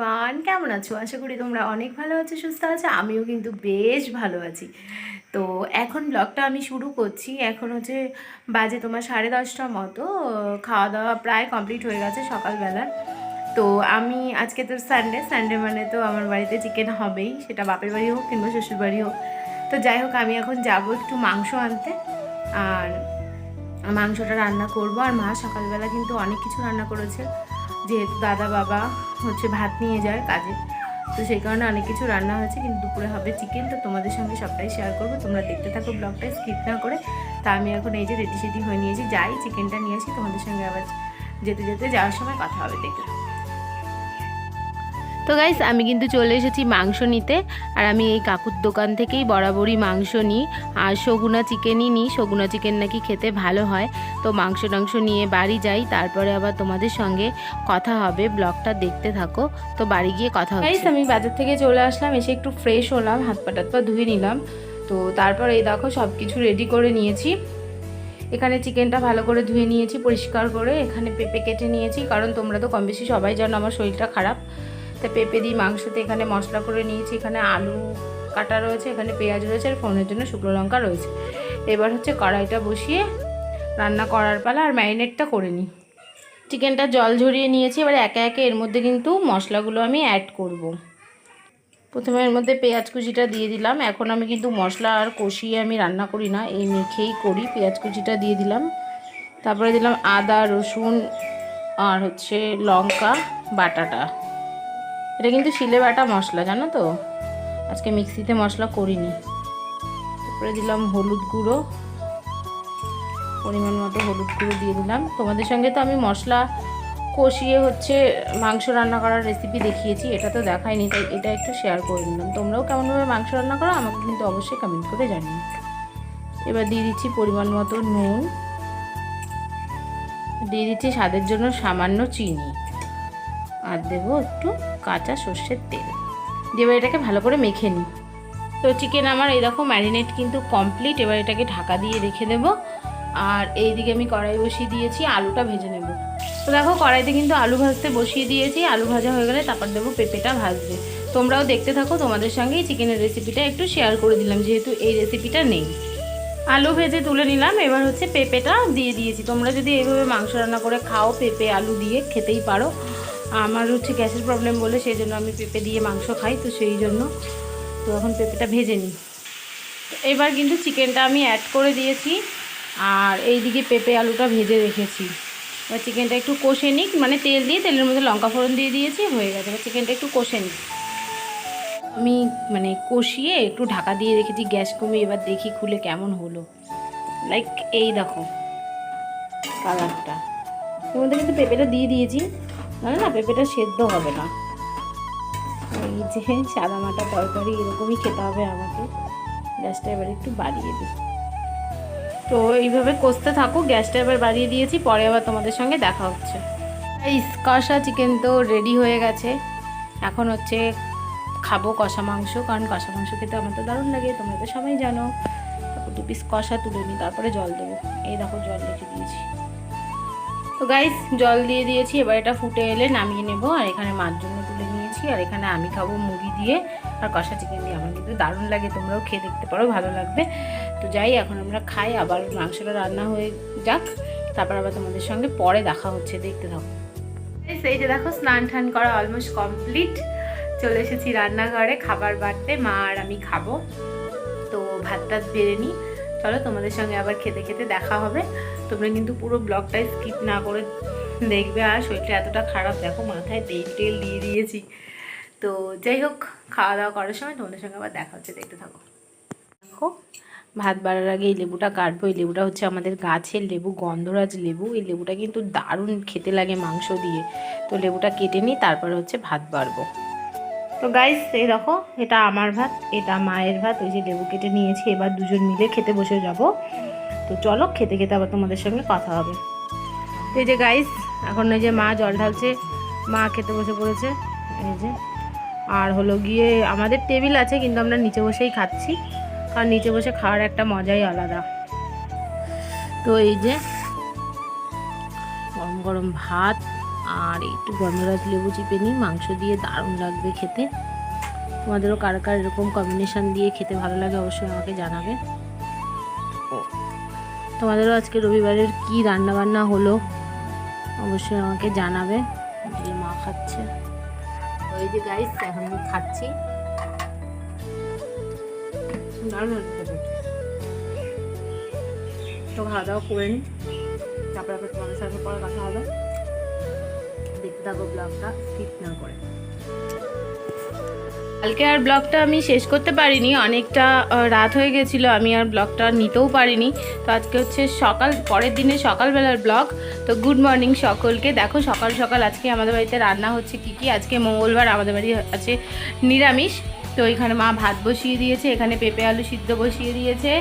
Everyone, কেমন আছো? আশা করি তোমরা অনেক ভালো আছো, সুস্থ আছো, আমিও কিন্তু বেশ ভালো আছি। তো এখন ব্লগটা আমি শুরু করছি। এখন হচ্ছে বাজে তোমার সাড়ে দশটার মতো, খাওয়া দাওয়া প্রায় কমপ্লিট হয়ে গেছে সকালবেলা। তো আমি আজকে তো সানডে সানডে মানে তো আমার বাড়িতে চিকেন হবেই, সেটা বাপের বাড়ি হোক কিংবা শ্বশুর বাড়ি হোক। তো যাই হোক, আমি এখন যাব একটু মাংস আনতে। আর মাংসটা রান্না করব। আর মা সকালবেলা কিন্তু অনেক কিছু রান্না করেছে। যেহেতু দাদা বাবা হচ্ছে ভাত নিয়ে যায় কাজে, তো সেই কারণে অনেক কিছু রান্না হয়েছে, কিন্তু দুপুরে হবে চিকেন, তো তোমাদের সঙ্গে সবটাই শেয়ার করব তোমরা দেখতে থাকো ব্লগটা স্কিপ না করে তা আমি এখন এই যে রেডি সেডি হয়ে নিয়েছি, যাই চিকেনটা নিয়ে আসি, তোমাদের সঙ্গে আবার যেতে যেতে যাওয়ার সময় কথা হবে থাকো। তো গাইস আমি কিন্তু চলে এসেছি মাংস নিতে। আর আমি এই কাকুর দোকান থেকেই বরাবরই মাংস নিই। আর সগুনা চিকেনই নিই। সগুনা চিকেন নাকি খেতে ভালো হয়। তো মাংস টাংস নিয়ে বাড়ি যাই। তারপরে আবার তোমাদের সঙ্গে কথা হবে। ব্লগটা দেখতে থাকো। তো বাড়ি গিয়ে কথা হবে গাইস আমি বাজার থেকে চলে আসলাম। এসে একটু ফ্রেশ হলাম। হাত পা টাত পা ধুয়ে নিলাম। তো তারপর এই দেখো সব কিছু রেডি করে নিয়েছি। এখানে চিকেনটা ভালো করে ধুয়ে নিয়েছি, পরিষ্কার করে। এখানে পেঁপে কেটে নিয়েছি। কারণ তোমরা তো কম বেশি সবাই জানো, আমার শরীরটা খারাপ। তা পেঁপে দিয়ে মাংসতে এখানে মশলা করে নিয়েছি। এখানে আলু কাটা রয়েছে, এখানে পেঁয়াজ রয়েছে, আর ফোনের জন্য শুকনো লঙ্কা রয়েছে। এবার হচ্ছে কড়াইটা বসিয়ে রান্না করার পালা আর ম্যারিনেটটা করে নিই। চিকেনটা জল ঝরিয়ে নিয়েছি, এবার একে একে এর মধ্যে কিন্তু মশলাগুলো আমি অ্যাড করব। প্রথমে এর মধ্যে পেঁয়াজ কুচিটা দিয়ে দিলাম। এখন আমি কিন্তু মশলা আর কষিয়ে আমি রান্না করি না, এই মেখেই করি। পেঁয়াজ কুচিটা দিয়ে দিলাম। তারপরে দিলাম আদা, রসুন আর হচ্ছে লঙ্কা, বাটাটা। এটা কিন্তু শিলে বাটা মশলা, জানো তো? আজকে মিক্সিতে মশলা করিনি। তারপরে দিলাম হলুদ গুঁড়ো। পরিমাণ মতো হলুদ গুঁড়ো দিয়ে দিলাম। তোমাদের সঙ্গে তো আমি মশলা কষিয়ে হচ্ছে মাংস রান্না করার রেসিপি দেখিয়েছি, এটা তো দেখাইনি, তাই এটা একটু শেয়ার করে নিলাম। তোমরাও কেমনভাবে মাংস রান্না করো, আমাকে কিন্তু অবশ্যই কমেন্ট করে জানিও। এবার দিয়ে দিচ্ছি পরিমাণ মতো নুন। দিয়ে দিচ্ছি স্বাদের জন্য সামান্য চিনি। আর দেবো একটু কাঁচা সর্ষের তেল। দিয়ে এবার এটাকে ভালো করে মেখে নিই। তো চিকেন আমার দেখো ম্যারিনেট কিন্তু কমপ্লিট এবার এটাকে ঢাকা দিয়ে রেখে দেব। আর এই দিকে আমি কড়াই বসিয়ে দিয়েছি, আলুটা ভেজে নেব। তো দেখো, কড়াইতে কিন্তু আলু ভাজতে বসিয়ে দিয়েছি। আলু ভাজা হয়ে গেলে তারপর দেবো পেঁপেটা ভাজবে তোমরাও দেখতে থাকো, তোমাদের সঙ্গে এই চিকেনের রেসিপিটা একটু শেয়ার করে দিলাম, যেহেতু এই রেসিপিটা নেই। আলু ভেজে তুলে নিলাম। এবার হচ্ছে পেঁপেটা দিয়ে দিয়েছি। তোমরা যদি এইভাবে মাংস রান্না করে খাও, পেঁপে, আলু দিয়ে খেতেই পারো। আমার হচ্ছে গ্যাসের প্রবলেম বলে সেই জন্য আমি পেঁপে দিয়ে মাংস খাই, তো সেই জন্য। তো এখন পেঁপেটা ভেজে নিই। এবার কিন্তু চিকেনটা আমি অ্যাড করে দিয়েছি, আর এই দিকে পেঁপে আলুটা ভেজে রেখেছি। এবার চিকেনটা একটু কষে নিক মানে তেল দিয়ে, তেলের মধ্যে লঙ্কা ফোড়ন দিয়ে দিয়েছি, হয়ে গেছে। এবার চিকেনটা একটু কষে নিই। আমি মানে কষিয়ে একটু ঢাকা দিয়ে রেখেছি গ্যাস কমে, এবার দেখি খুলে কেমন হলো। লাইক এই দেখো কালারটা এর মধ্যে কিন্তু পেঁপেটা দিয়ে দিয়েছি। নাহলে না পেঁপেটা সেদ্ধ হবে না। এই যে সাদা মাটা তরকারি এরকমই খেতে হবে আমাকে। গ্যাসটা এবার একটু বাড়িয়ে দিই। তো এইভাবে কষতে থাকো গ্যাসটা এবার বাড়িয়ে দিয়েছি, পরে আবার তোমাদের সঙ্গে দেখা হচ্ছে। এই কষা চিকেন তো রেডি হয়ে গেছে। এখন হচ্ছে খাব কষা মাংস, কারণ কষা মাংস খেতে আমার তো দারুণ লাগে, তোমরা তো সবাই জানো। দু পিস কষা তুলে নিই, তারপরে জল দেবো। এই দেখো জল রেখে দিয়েছি। তো গাইস জল দিয়ে দিয়েছি, এবার এটা ফুটে এলে নামিয়ে নেব। আর এখানে মার জন্য তুলে নিয়েছি। আর এখানে আমি খাব মুড়ি দিয়ে আর কষা চিকেন দিয়ে। আমার কিন্তু দারুণ লাগে, তোমরাও খেয়ে দেখতে পারো, ভালো লাগবে। তো যাই, এখন আমরা খাই, আবার মাংসটা রান্না হয়ে যাক। তারপর আবার তোমাদের সঙ্গে পরে দেখা হচ্ছে, দেখতে থাকো। এই যে দেখো, স্নান টান করা অলমোস্ট কমপ্লিট চলে এসেছি রান্নাঘরে, খাবার বাড়তে মা আর আমি খাব। তো ভাত টাত বেড়ে নিই। চলো তোমাদের সঙ্গে আবার খেতে খেতে দেখা হবে। তোমরা কিন্তু পুরো ব্লগটাই স্কিপ না করে দেখবে। আর শরীরটা এতটা খারাপ, দেখো মাথায় তেল টেল দিয়ে দিয়েছি। তো যাই হোক, খাওয়া দাওয়া করার সময় তোমাদের সঙ্গে আবার দেখা হচ্ছে, দেখতে থাকো। দেখো, ভাত বাড়ার আগে এই লেবুটা কাটবো। এই লেবুটা হচ্ছে আমাদের গাছের লেবু, গন্ধরাজ লেবু। এই লেবুটা কিন্তু দারুণ খেতে লাগে মাংস দিয়ে। তো লেবুটা কেটে নিই তারপরে হচ্ছে ভাত বাড়বো। তো গাইস এই দেখো, এটা আমার ভাত, এটা মায়ের ভাত, ওই যে লেবু কেটে নিয়েছি, এবার দুজন মিলে খেতে বসে যাব। তো চলো, খেতে খেতে আবার তোমাদের সঙ্গে কথা হবে। তো এই যে গাইস এখন এই যে মা জল ঢালছে, মা খেতে বসে পড়েছে, এই যে। আর হলো গিয়ে, আমাদের টেবিল আছে, কিন্তু আমরা নিচে বসেই খাচ্ছি, কারণ নিচে বসে খাওয়ার একটা মজাই আলাদা। তো এই যে, গরম গরম ভাত আর একটু গন্ধরাজ লেবু চিপে নিই মাংস দিয়ে দারুণ লাগবে খেতে। তোমাদেরও কার কার এরকম কম্বিনেশন দিয়ে খেতে ভালো লাগে অবশ্যই আমাকে জানাবে। তোমাদেরও আজকে রবিবারের কি রান্না বান্না হলো অবশ্যই আমাকে জানাবে। যে মা খাচ্ছে। ওই যে গাইস এখন আমি খাচ্ছি। দারুণ তো খাওয়া দাওয়া করে নিই তারপরে আবার তোমাদের সাথে পরে কথা হবে। থাকো ব্লগটা স্কিপ না করে। কালকে আর ব্লগটা আমি শেষ করতে পারিনি, অনেকটা রাত হয়ে গেছিল, আমি আর ব্লগটা নিতেও পারিনি। তো আজকে হচ্ছে সকাল, পরের দিনে সকালবেলার ব্লগ। তো গুড মর্নিং সকলকে। দেখো সকাল সকাল আজকে আমাদের বাড়িতে রান্না হচ্ছে কি কি? আজকে মঙ্গলবার আমাদের বাড়ি আছে নিরামিষ। তো এখানে মা ভাত বসিয়ে দিয়েছে, এখানে পেঁপে আলু সিদ্ধ বসিয়ে দিয়েছে,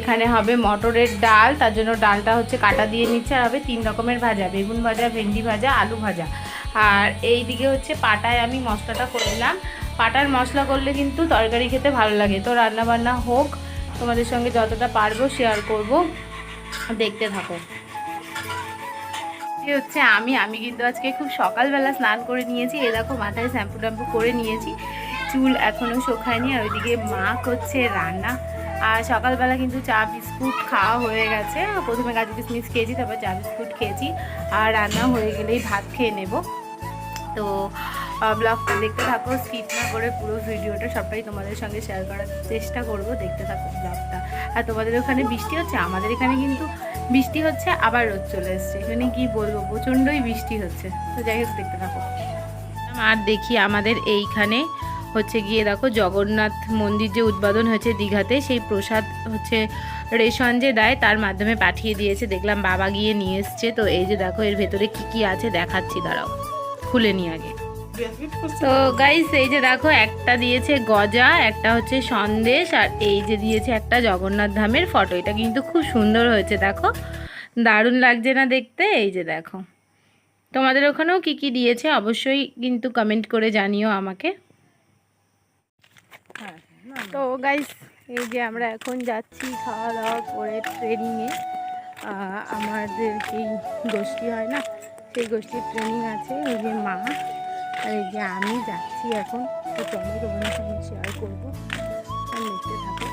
এখানে হবে মটরের ডাল, তার জন্য ডালটা হচ্ছে কাটা দিয়ে নিচ্ছে, আর হবে তিন রকমের ভাজা, বেগুন ভাজা, ভেন্ডি ভাজা, আলু ভাজা। আর এই দিকে হচ্ছে পাটায় আমি মশলাটা করলাম পাটার মশলা করলে কিন্তু তরকারি খেতে ভালো লাগে। তো রান্না বান্না হোক, তোমাদের সঙ্গে যতটা পারব শেয়ার করব। দেখতে থাকো। এই হচ্ছে আমি। আমি কিন্তু আজকে খুব সকালবেলা স্নান করে নিয়েছি। এ দেখো, মাথায় শ্যাম্পু ট্যাম্পু করে নিয়েছি। চুল এখনও শোকায়নি আর ওইদিকে মা করছে রান্না। আর সকালবেলা কিন্তু চা, বিস্কুট খাওয়া হয়ে গেছে। প্রথমে কাজু কিশমিশ খেয়েছি, তারপর চা, বিস্কুট খেয়েছি। আর রান্না হয়ে গেলেই ভাত খেয়ে নেব। তো ব্লগটা দেখতে থাকো স্কিপ না করে পুরো ভিডিওটা সবটাই তোমাদের সঙ্গে শেয়ার করার চেষ্টা করব, দেখতে থাকো ব্লগটা। আর তোমাদের ওখানে বৃষ্টি হচ্ছে? আমাদের এখানে কিন্তু বৃষ্টি হচ্ছে, আবার রোদ চলে এসছে। এখানে কি বলব? প্রচণ্ডই বৃষ্টি হচ্ছে। তো যাই হোক, দেখতে থাকো। আর দেখি আমাদের এইখানে হচ্ছে গিয়ে দেখো, জগন্নাথ মন্দির যে উদ্বোধন হয়েছে দীঘাতে, সেই প্রসাদ হচ্ছে রেশন যে দেয়, তার মাধ্যমে পাঠিয়ে দিয়েছে। দেখলাম বাবা গিয়ে নিয়ে এসছে। তো এই যে দেখো, এর ভেতরে কি কি আছে দেখাচ্ছি, দাঁড়াও। খুলে নি আগে। তো গাইস এই যে দেখো একটা দিয়েছে গজা একটা হচ্ছে সন্দেশ আর এই যে দিয়েছে একটা জগন্নাথ ধামের ফটো এটা কিন্তু খুব সুন্দর হয়েছে দেখো। দারুণ লাগছে না দেখতে? এই যে দেখো। তোমাদের ওখানেও কি কি দিয়েছে? অবশ্যই কিন্তু কমেন্ট করে জানিও আমাকে। তো গাইস এই যে আমরা এখন যাচ্ছি খাওয়া দাওয়া করে ট্রেনিংয়ে আমাদের এই গোষ্ঠী হয় না? সেই গোষ্ঠীর ট্রেনিং আছে, এই যে মা আর এই যে আমি যাচ্ছি এখন। তো তোমাদের সঙ্গে শেয়ার করব। দেখতে থাকো।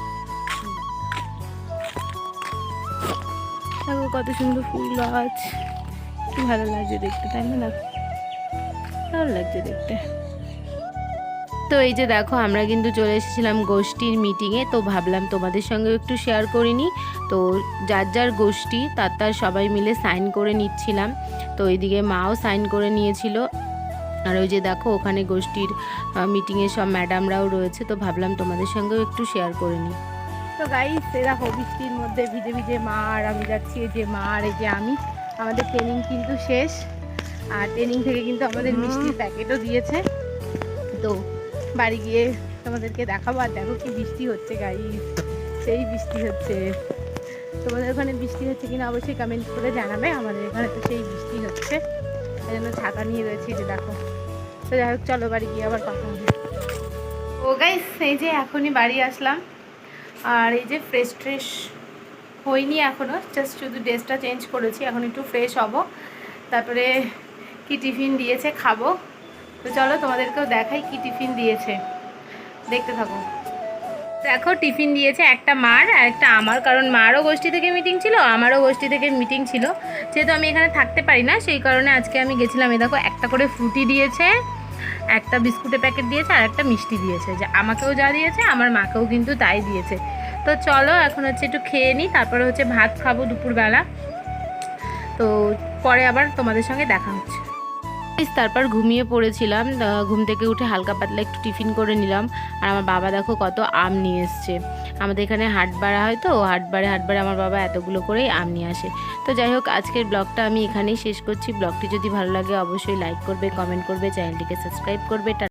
দেখো কত সুন্দর ফুল গাছ। কি ভালো লাগছে দেখতে, তাই না দেখো ভালো লাগছে দেখতে। তো এই যে দেখো, আমরা কিন্তু চলে এসেছিলাম গোষ্ঠীর মিটিংয়ে তো ভাবলাম তোমাদের সঙ্গে একটু শেয়ার করে নিই। তো যার যার গোষ্ঠী, তার তার সবাই মিলে সাইন করে নিচ্ছিলাম। তো এইদিকে মাও সাইন করে নিয়েছিল। আর ওই যে দেখো, ওখানে গোষ্ঠীর মিটিংয়ে সব ম্যাডামরাও রয়েছে, তো ভাবলাম তোমাদের সঙ্গেও একটু শেয়ার করে নিই। তো এই দেখো, বৃষ্টির মধ্যে ভিজে ভিজে মা আর আমি যাচ্ছি যে মা আর এই যে আমি। আমাদের ট্রেনিং কিন্তু শেষ। আর ট্রেনিং থেকে কিন্তু আমাদের মিষ্টির প্যাকেটও দিয়েছে। তো বাড়ি গিয়ে তোমাদেরকে দেখাবো, আর দেখো কি বৃষ্টি হচ্ছে গাইস সেই বৃষ্টি হচ্ছে। তোমাদের ওখানে বৃষ্টি হচ্ছে কিনা অবশ্যই কমেন্ট করে জানাবে। আমাদের এখানে তো সেই বৃষ্টি হচ্ছে। এই জন্য ছাতা নিয়ে রয়েছি যে দেখো। তো যাই হোক, চলো বাড়ি গিয়ে আবার কথা হবে। ও গাইস এই যে এখনই বাড়ি আসলাম। আর এই যে ফ্রেশ ট্রেশ হয়নি এখনও জাস্ট শুধু ড্রেসটা চেঞ্জ করেছি। এখন একটু ফ্রেশ হব। তারপরে কি টিফিন দিয়েছে খাব। তো চলো তোমাদেরকেও দেখাই কি টিফিন দিয়েছে। দেখতে থাকো। দেখো, টিফিন দিয়েছে একটা মার আর একটা আমার, কারণ মারও গোষ্ঠী থেকে মিটিং ছিল, আমারও গোষ্ঠী থেকে মিটিং ছিল। যেহেতু আমি এখানে থাকতে পারি না, সেই কারণে আজকে আমি গেছিলাম, এই দেখো, একটা করে ফ্রুটি দিয়েছে, একটা বিস্কুটের প্যাকেট দিয়েছে আর একটা মিষ্টি দিয়েছে। যে, আমাকেও যা দিয়েছে, আমার মাকেও কিন্তু তাই দিয়েছে। তো চলো, এখন হচ্ছে একটু খেয়ে নিই তারপরে হচ্ছে ভাত খাব দুপুরবেলা। তো পরে আবার তোমাদের সঙ্গে দেখা হচ্ছে। তারপর ঘুমিয়ে পড়েছিলাম ঘুম থেকে উঠে হালকা পাতলা একটু টিফিন করে নিলাম। আর আমার বাবা দেখো কত আম নিয়ে এসছে। আমাদের এখানে হাট বাড়া হয় তো হাট বাড়ে হাট বাড়ে আমার বাবা এতগুলো করেই আম নিয়ে আসে। তো যাই হোক, আজকের ব্লগটা আমি এখানেই শেষ করছি। ব্লগটি যদি ভালো লাগে, অবশ্যই লাইক করবে কমেন্ট করবে, চ্যানেলটিকে সাবস্ক্রাইব করবে।